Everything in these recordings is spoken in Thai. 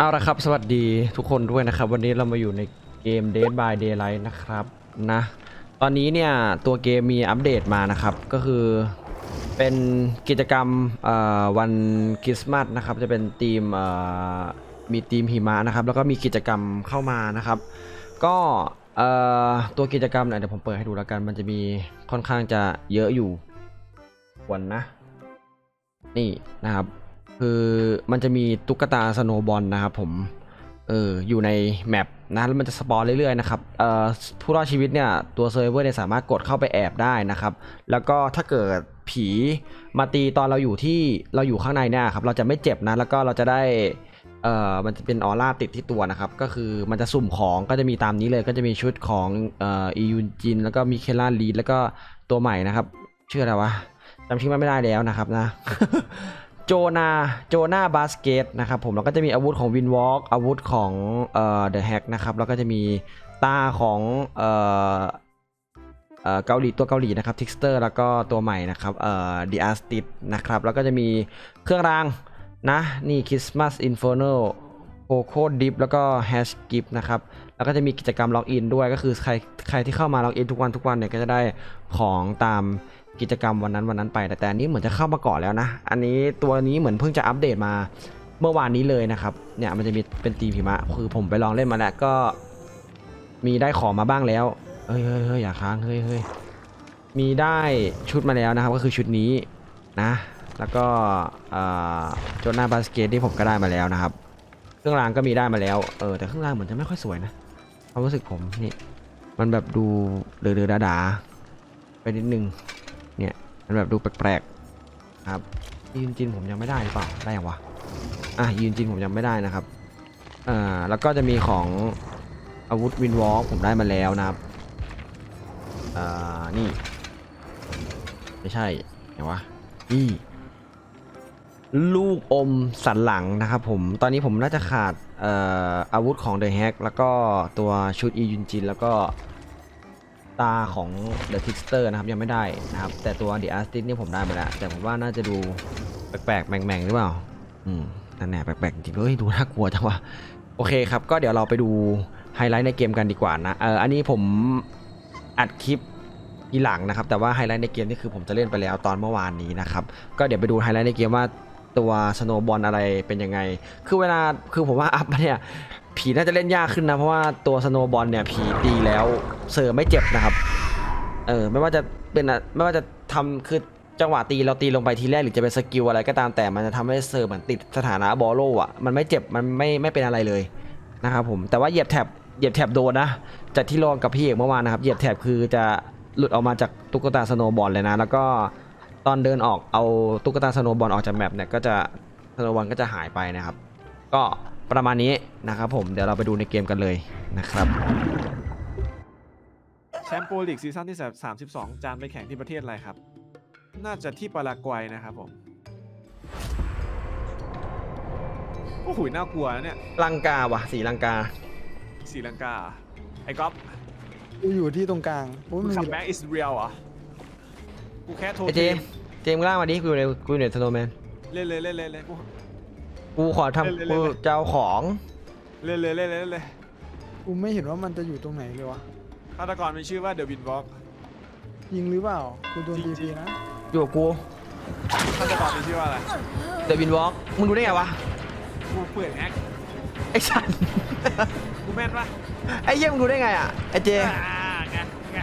เอาละครับ สวัสดีทุกคนด้วยนะครับ วันนี้เรามาอยู่ในเกม Dead by Daylight นะครับนะตอนนี้เนี่ยตัวเกมมีอัปเดตมานะครับ ก็คือเป็นกิจกรรมวันคริสต์มาสนะครับ จะเป็นธีมมีธีมหิมะนะครับ แล้วก็มีกิจกรรมเข้ามานะครับ ก็ตัวกิจกรรมเนี่ยเดี๋ยวผมเปิดให้ดูแล้วกัน มันจะมีค่อนข้างจะเยอะอยู่ควรนะ นี่นะครับ คือมันจะมีตุ๊กตาสโนบอลนะครับผมเอออยู่ในแมปนะแล้วมันจะสปอนเรื่อยๆนะครับเอ่อผู้รอดชีวิตเนี่ยตัวเซิร์ฟเวอร์เนี่ยสามารถกดเข้าไปแอบได้นะครับ แล้วก็ถ้าเกิดผีมาตีตอนเราอยู่ที่เราอยู่ข้างในเนี่ยครับเราจะไม่เจ็บนะแล้วก็เราจะได้เอ่อมันจะเป็นออร่าติดที่ตัวนะครับ ก็คือมันจะสุ่มของก็จะมีตามนี้เลยก็จะมีชุดของเอ่ออียูจินแล้วก็มีเคล่าลีดแล้วก็ตัวใหม่นะครับชื่ออะไรวะจำชื่อมันไม่ได้แล้วนะครับนะ โจนาโจนาบาสเกตนะครับผมแล้วก็จะมีอาวุธของวินวอล์กอาวุธของเอ่อเดอะแฮกนะครับแล้วก็จะมีตาของเอ่อเอ่อเกาหลีตัวเกาหลีนะครับทิกสเตอร์แล้วก็ตัวใหม่นะครับเอ่อดีอาร์สติดนะครับแล้วก็จะมีเครื่องรางนะนี่คริสต์มาสอินฟอร์โนโคโคดิฟแล้วก็แฮชกิฟนะครับแล้วก็จะมีกิจกรรมล็อกอินด้วยก็คือใครใครที่เข้ามาล็อกอินทุกวันทุกวันเนี่ยก็จะได้ของตาม กิจกรรมวันนั้นวันนั้นไปแต่แต่อันนี้เหมือนจะเข้ามาก่อนแล้วนะ อันนี้ตัวนี้เหมือนเพิ่งจะอัปเดตมาเมื่อวานนี้เลยนะครับ เนี่ยมันจะมีเป็นตีมหิมะ คือผมไปลองเล่นมาแล้วก็มีได้ของมาบ้างแล้ว เฮ้ยเฮ้ยเฮ้ยอย่าค้าง เฮ้ยเฮ้ยมีได้ชุดมาแล้วนะครับ ก็คือชุดนี้นะ แล้วก็โจนาบาสเกตที่ผมก็ได้มาแล้วนะครับ เครื่องรางก็มีได้มาแล้ว เออแต่เครื่องรางเหมือนจะไม่ค่อยสวยนะความรู้สึกผมนี่ มันแบบดูเดือดๆดาไปนิดนึง เนี่ยมันแบบดูแปลกๆครับยืนจินผมยังไม่ได้หรือเปล่าได้ยังวะอะยืนจินผมยังไม่ได้นะครับอ่าแล้วก็จะมีของอาวุธวินวอล์กผมได้มาแล้วนะครับอ่านี่ ไม่ใช่ไหนวะนี่ลูกอมสันหลังนะครับผม ตอนนี้ผมน่าจะขาดเอ่ออาวุธของเดอะแฮกแล้วก็ตัวชุดอียุนจิน แล้วก็ ตาของ The Trickster นะครับ ยังไม่ได้นะครับ แต่ตัว The Artist นี่ผมได้มาแล้ว แต่ผมว่าน่าจะดูแปลกๆแหม่งๆหรือเปล่า อืมนั่นแหละแปลกๆจริงๆเฮ้ยดูน่ากลัวจังวะโอเคครับ ก็เดี๋ยวเราไปดูไฮไลท์ในเกมกันดีกว่านะเอออันนี้ผมอัดคลิปทีหลังนะครับ แต่ว่าไฮไลท์ในเกมนี่คือผมจะเล่นไปแล้วตอนเมื่อวานนี้นะครับ ก็เดี๋ยวไปดูไฮไลท์ในเกมว่าตัวสโนบอลอะไรเป็นยังไง คือเวลาคือผมว่าอัพเนี่ย ผีน่าจะเล่นยากขึ้นนะ เพราะว่าตัวสโนบอลเนี่ยผีตีแล้วเซอร์ไม่เจ็บนะครับ เออไม่ว่าจะเป็นอะไม่ว่าจะทำคือจังหวะตีเราตีลงไปทีแรกหรือจะเป็นสกิลอะไรก็ตามแต่มันจะทำให้เซอร์เหมือนติดสถานะบอลโลอะมันไม่เจ็บมันไม่ไม่เป็นอะไรเลยนะครับผมแต่ว่าเหยียบแถบเหยียบแถบโดนนะจากที่ลองกับพี่เอกเมื่อวานนะครับเหยียบแถบคือจะหลุดออกมาจากตุ๊กตาสโนบอลเลยนะ แล้วก็ตอนเดินออกเอาตุ๊กตาสโนบอลออกจากแมปเนี่ยก็จะสโนบอลก็จะหายไปนะครับ ก็ ประมาณนี้นะครับผมเดี๋ยวเราไปดูในเกมกันเลยนะครับแชมป์โปรลีกซีซั่นที่ 32 จานไปแข่งที่ประเทศอะไรครับ น่าจะที่ปารากวัยนะครับผมโอ้โหน่ากลัวนะเนี่ยลังกาวะสีลังกาศรีลังกา ไอ้ก๊อฟกูอยู่ที่ตรงกลางโอ้ยมึมังนขับมีแบ็กอิสเรียลเหรอกูแค่โทรไอเจมส์เจมส์ล่างมาดิกูอยู่ในกูอยู่ในสโนว์แมนเล่นเลยเล่นเลยเล่นกู กูขอเล่นทำเลยกูเล่นเลยจะเอาของ เล่นเลยเล่นเลยเล่นเลยกูไม่เห็นว่ามันจะอยู่ตรงไหนเลยวะฆาตกรมีชื่อว่าเดวินวอล์กยิงหรือเปล่ากูโดนจริทีงๆพีนะอยู่กับกูฆาตกรมีชื่อว่าอะไรเดวินวอล์กมึงรู้ได้ไงวะ กูเปิดแอคไอ้สัน กูแม่นปะไอ้เหี้ยมึงรู้ได้ไงอะ ไอ้เจ อ่าไงไง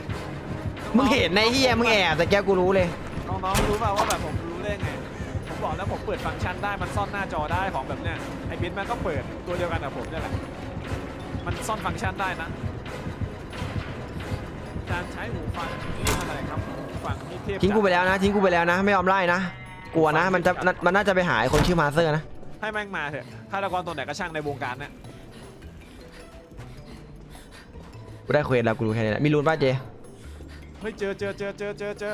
มึงเห็นในเหี้ยมึงแอบแต่แกกูรู้เลย น้องๆรู้ป่าวว่าแบบผมรู้ได้ไงผม บอกแล้วผมเปิดฟังก์ชันได้มันซ่อนหน้าจอได้ของแบบเนี้ยไอ้บินมันก็เปิดตัวเดียวกันกับผมเนี่ยแหละมันซ่อนฟังก์ชันได้นะการใช้หูฟังนี่อะไรครับหูฟังที่เทพทิ้งกูไปแล้วนะทิ้งกูไปแล้วนะ ไม่ยอมไล่นะกลัวนะมันจะมันน่าจะไปหาไอ้คนชื่อมาสเตอร์นะให้แม่งมาเถอะฆาตกรตัวไหนก็ช่างในวงการเนี่ยกูได้เควสแล้วกูรู้แค่นี้แหละมีรูนป่ะเจเฮ้ยเจอเจอเจอเจอเจอเจอ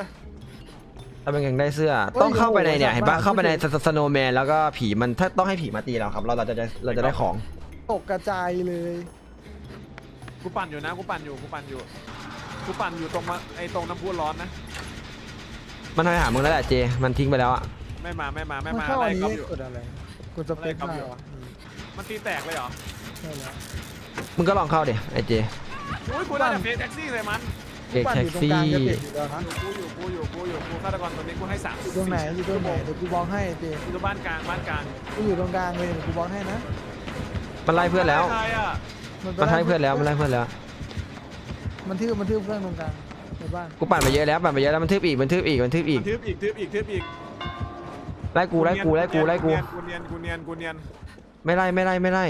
ถ้าเป็นยังได้เสื้อต้องเข้าไปในเนี่ยเห็นปะเข้าไปในสโนว์แมนแล้วก็ผีมันถ้าต้องให้ผีมาตีเราครับ เราเราจะเราจะได้ของ ตกกระจายเลยกูปั่นอยู่นะกูปั่นอยู่กูปั่นอยู่กูปั่นอยู่ตรงมาไอ้ตรงน้ำพุร้อนนะ มันไปหามึงแล้วแหละเจ มันทิ้งไปแล้วอะ ไม่มาไม่มาไม่มันมาเข้าไล่อันก๊อฟนี้อยู่ กดอะไรกดสเปคอะไรครับมาอยู่วะมันตีแตกเลยเหรอ ใช่แล้วมึงก็ลองเข้าดิไอเจอุ้ยกูได้แต่เฟซแท็กซี่เลยมัน เอกปั่นแท็อกยู่ตรงซี่กลางจะเด็ดอยู่แล้วนะกูอยู่กูอยู่กูอยู่กูฆาตกรตัวนี้กูให้สามอยู่ตรงไหนอยู่ตรงไหนเดี๋ยวกูบอกให้เจอยู่ตรงบ้านกลางบ้านกลางกูอยู่ตรงกลางเลยเดี๋ยวกูบอกให้นะมันไล่เพื่อนแล้วใครอะมันไล่เพื่อนแล้วมันไล่เพื่อนแล้วมันทืบมันทืบเพื่อนตรงกลางในบ้านกูปั่นไปเยอะแล้วปั่นไปเยอะแล้วมันทึบอีกมันทึบอีกมันทึบอีกมันทึบอีกทึบอีกทึบอีกไล่กูไล่กูไล่กูไล่กู กูเนียนกูเนียนกูเนียนไม่ไล่ไม่ไล่ไม่ไล่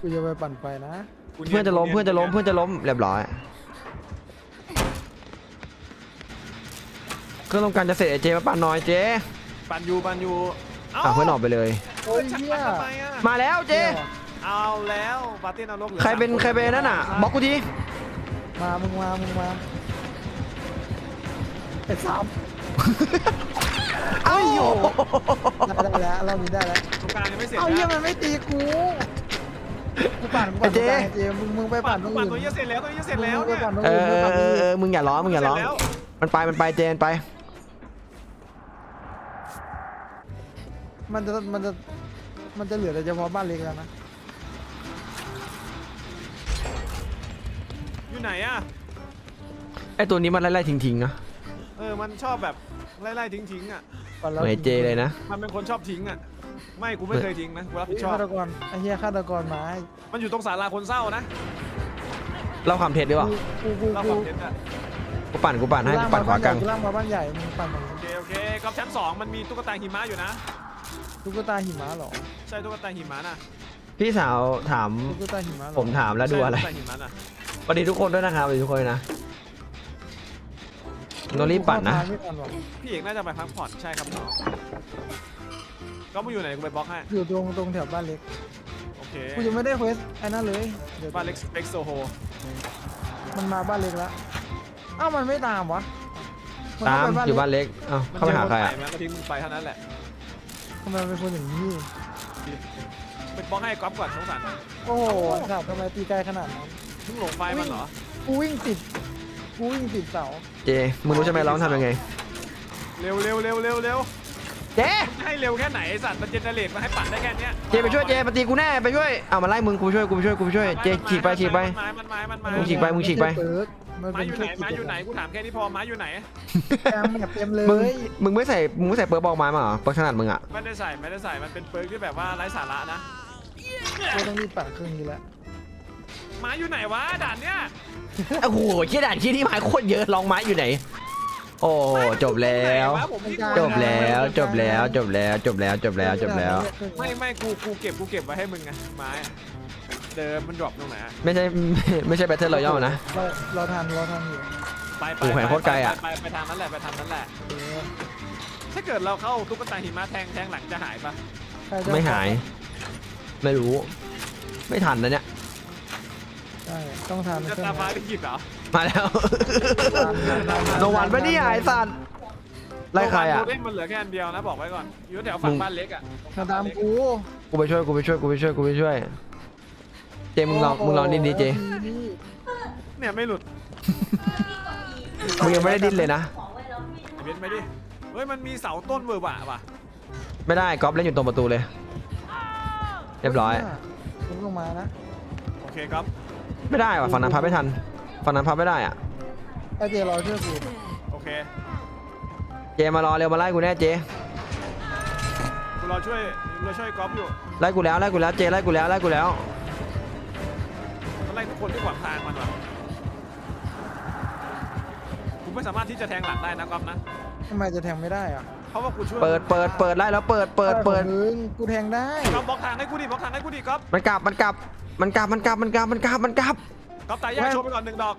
กูจะไปปั่นไฟนะกูยเพื่อนจะล้มเพื่อนจะล้มเพื่อนจะล้มเรียบร้อย เครื่องต้องการจะเสร็จไอเจมาปั่นหน่อยเจปันยูปันยูอะเพื่อนออกไปเลย โอ้ยฉันเหี้ยปันทำไมอะมาแล้วเจ เอาแล้วปาร์ตี้นรกหลือใครเป็นสามใครเป็นนั่นน่ะบล็อกกูทีมามึงมามึงมาไอ้สามเอ้าได้ได้แล้วเรามีได้แล้วตรงกลางยังไม่เสร็จเอานะเหี้ยมันไม่ตีกูกูปั่นกูปั่นตรงกลางเจมึงมึงไปปั่นตรงปั่นอื่นตัวนี้เสร็จแล้วตัวนี้เสร็จแล้วมึงไปเนี่ยปั่นตรงเออื่อนเอมึงอปั่นตรงเออเออื่อนมึงอย่าร้องมึงอย่าร้องเสร็จแล้วมันไปมันไปเจนไป มันจะมันจะมันจะเหลือแต่เฉพาะบ้านเล็กแล้วนะอยู่ไหนอะไอตัวนี้มันไล่ไล่ทิ้งทิ้งๆนะเออมันชอบแบบไล่ๆทิ้งๆอะปั่นเหแล้วมือนไอเจเลยนะ มันเป็นคนชอบทิ้งอะไม่กูไม่เคยทิ้งนะกูรับผิดชอบฆาตกรไอ้เหี้ยฆาตกรมามันอยู่ตรงศาลาคนเศร้านะเราความเท็จดีกว่ากูกูเรากูความเท็จอะกูปั่นกูปั่นให้กูปั่นขวากลางกูล่างมาบ้านใหญ่มึงปั่นมาโอเคโอเคกอบชั้นสองมันมีตุ๊กตาหิมะอยู่นะ ตุ๊กตาหิมะเหรอใช่ตุ๊กตาหิมะน่ะพี่สาวถาม ตุ๊กตาหิมะเหรอผมถามแล้วดูอะไรใช่ตุ๊กตาหิมะน่ะสวัสดีทุกคนด้วยนะครับสวัสดีทุกคนนะโนรีบปั่นนะ ไม่ทันหรอกพี่เอกน่าจะไปพักผ่อนใช่ครับน้องก็มึงอยู่ไหนกูไปบล็อกให้อยู่ตรงตรงแถวบ้านเล็กโอเคกูยังไม่ได้เควสไอ้นั่นเลยเดี๋ยวบ้านเล็กสเปกโซโฮมันมาบ้านเล็กแล้วเอ้ามันไม่ตามวะนตามเข้ไปอยู่บ้านเล็กเอ้าเข้าไปหาใครอะมันก็ทิ้งมึงไปเท่านั้นแหละ ทำไมเป็นคนอย่างนี้ไปบล็อกให้ก๊อฟก่อนสงสารมันโอ้โหสับทำไมตีไกลขนาดนั้น มึงหลงไฟมันเหรอ กูวิ่งติด กูวิ่งติดเสา เจมึงรู้ใช่ไหมเราต้องทำยังไง เร็วเร็วเร็วเร็วเร็วเจจะให้เร็วแค่ไหนไอ้สัตว์มันเจเนเรตมาให้ปั่นได้แค่เนี้ยเจไปช่วยเจมาตีกูแน่ไปช่วย เอามาไล่มึงกูไปช่วยกูไปช่วยกูไปช่วย เจฉีกไปฉีกไป มันมามันมามันมามึงฉีกไปมึงฉีกไป เปิด มันไม้เป็นอยู่ไหนไม้อยู่ไหนแกูถามแค่นี้พอไม้อยู่ไหนคมแบบเต็มเลมึงยมึงไม่ใส่มึงไม่ใส่เปิร์บอกไม้มาเหรอเปิร์ขนาดมึงอะไม่ได้ใส่ไม่ได้ใส่มันเป็นเปิร์กที่แบบว่าไร้สาระนะกูต้องรีบปั่นเครื่องนี้แล้วไม้อยู่ไหนวะด่านเนี้ยโอ้โหเชี่ยด่านที่นี่ไม้โคตรเยอะลองไม้อยู่ไหน โอ้จบแล้วไหนวะผมที่จบแล้วจบแล้วจบแล้วจบแล้วจบแล้วจบแล้ว ไม่ไม่กูกูเก็บกูเก็บไว้ให้มึงไงไม้อะ เดิมมันดรอปตรงไหนอะไม่ใช่ไม่ใช่แบทเทิลรอยัลนะ เราเราทันเราทันอยู่ไปไปโอ้โหแขวนโคตรไกลอะ ไปไปไปทางนั้นแหละไปทางนั้นแหละ เออถ้าเกิดเราเข้าตุ๊กตาหิมะแทงแทงหลังจะหายปะใครจะไม่หาย ไม่รู้ ไม่ทันนะเนี่ย ใช่ต้องทันจะเครื่ตาองฟ้านี้ลิขิตเหรอมาแล้ว โนวันปะเนี่ยไอ้สัตว์ไล่ใครอะโนวันโดเด้งมันเหลือแค่อันเดียวนะบอกไว้ก่อนอยู่แถวฝั่งมึงบ้านเล็กอะ มาตามกู กูไปช่วยกูไปช่วยกูไปช่วยกูไปช่วย เจมึงลองมึงลองดิ้นดิเจเนี่ยไม่หลุดมึงยังไม่ได้ดิ้นเลยนะ ไอ้เบนไปดิ เฮ้ยมันมีเสาต้นเวอร์บะว่ะไม่ได้ก๊อฟเล่นอยู่ตรงประตูเลย เรียบร้อย ลุกลงมานะโอเคครับไม่ได้ว่ะฝั่งนั้นพับไม่ทันฝั่งนั้นพับไม่ได้อะ ไอเจรอช่วยกูโอเคเจมารอเร็วมาไล่กูแน่เจกูรอช่วยกูรอช่วยก๊อฟอยู่ไล่กูแล้วไล่กูแล้วเจไล่กูแล้วไล่กูแล้วมัน ไล่ทุกคนที่ขวางทางมันว่ะกูไม่สามารถที่จะแทงหลังได้นะก๊อฟนะ ทำไมจะแทงไม่ได้อะเพราะว่ากูช่วยเปิดเปิดเปิดไล่แล้วเปิดเปิดเปิดอะไรของมึงกูแทงได้ ก๊อฟบล็อกทางให้กูดิบล็อกทางให้กูดิก๊อฟมันกลับมันกลับมันกลับมันกลับมันกลับมันกลับมันกลับ ก๊อฟตายยากโชว์ไปก่อนหนึ่งดอก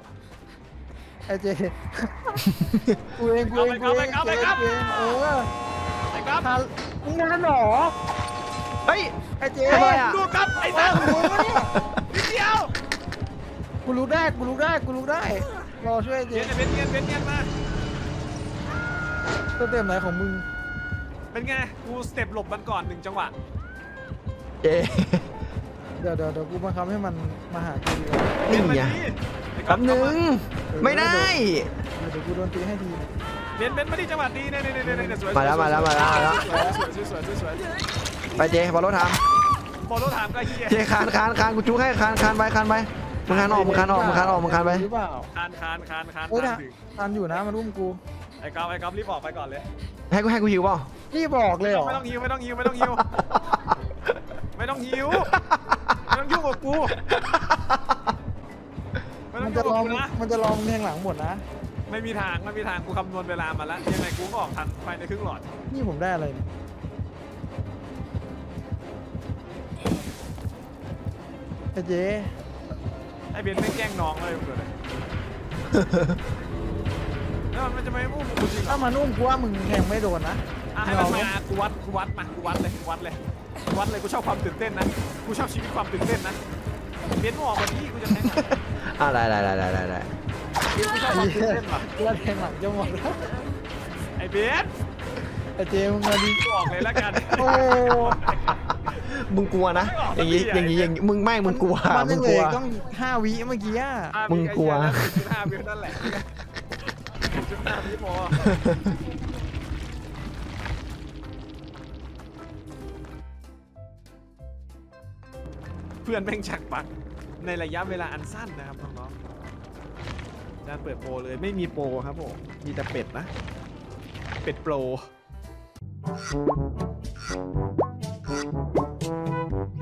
ไอเจ กูเองกูเองกูเองเอาไปครับกูเองเออไอ้ก๊อฟทันมึงทันเหรอเฮ้ย ไอเจทำไมอะ ดูก๊อฟไอ้สัสนิดเดียว กูรู้ได้กูรู้ได้กูรู้ได้รอช่วยไอเจเนียนเนียนเนียนเนียนเนียนมาสเต็มไหนของมึงเป็นไงกูสเต็ปหลบมันก่อนหนึ่งจังหวะเจเดี๋ยวเดี๋ยวเดี๋ยวกูบังคับให้มันมาหากูดีกว่านี่ไงไอ้ก๊แป๊อฟบหนึ่งไม่ได้เดี๋ยวเดี๋ยวกูโดนตีให้ทีเบนเบนมาดิจังหวะดีเนี่ยเนี่ยเนี่ยเนี่ยสวยมาแล้วมาแล้วมาแล้วมาแล้วสวยสวยสวยสวยสวยไปเจบอลรถทโฟโลถามก็เฮียเจคานคานคานกูจุกให้คานคานไปคานไป มึงคานออกมึงคานออกมึงคานออกมึงคานไป หรือเปล่า คานคานคานคานเฮ้ยคานะ นถึงทันอยู่นะมันอุ้มกูไอ้ก๊อฟไอ้ก๊อฟรีบออกไปก่อนเลย ให้กูให้กูหิวเปล่า นี่บอกเลยเหรอไม่ต้องฮิวไม่ต้องฮิวไม่ต้องฮิว ไม่ต้องฮิวไม่ต้องยุ่งกับกูไม่ต้มัองนยุ่จะงลกับองกูนะมันจะลองแทงหลังหมดนะ ไม่มีทางไม่มีทางกูคำนวณเวลามาแล้วยังไงกูก็ออกทันภายในครึ่งหลอดนี่ผมได้อะไรเนี่ยไอ้เจ๊ ไอ้เบนไม่งแกล้งน้องเลยมึงดูเลยแล้วมันจะไม่อุ้มกูจริงเหรถ้าอมันอุ้มกูว่ามึงแทงไม่โดนนะอะให้มันมากูวัดกูวัดมากูวัดเลยกูวัดเลยกูวัดเลยกูชอบความตื่นเต้นนะกูชอบชีวิตความตื่นเต้นนะเบนมึงออกมาดิกูจะแทงอะอ่าได้ได้ได้ได้ได้ได้กูชอบความตื่นเต้นว่ะกูว่าแทงหลังจะหมดแล้วไอ้เบนไอ้เจ๊มึงมาดิกูออกเลยแล้วกันโอ้ มึงกลัวนะ อย่างงี้อย่างงี้อย่างงี้มึงไม่มึงกลัวมันมึยังงเหกลืลัอวอีกต้องห้าวิเมื่อกี้อะอะมึงกลัว จุดห้าวินั่นแหละจุดห้าวิพอเพื่อนแม่งชักปักในระยะเวลาอันสั้นนะครับน้องๆการเปิดโปรเลยไม่มีโปรครับผมมีแต่เป็ดนะ เป็ดโปร Thank you.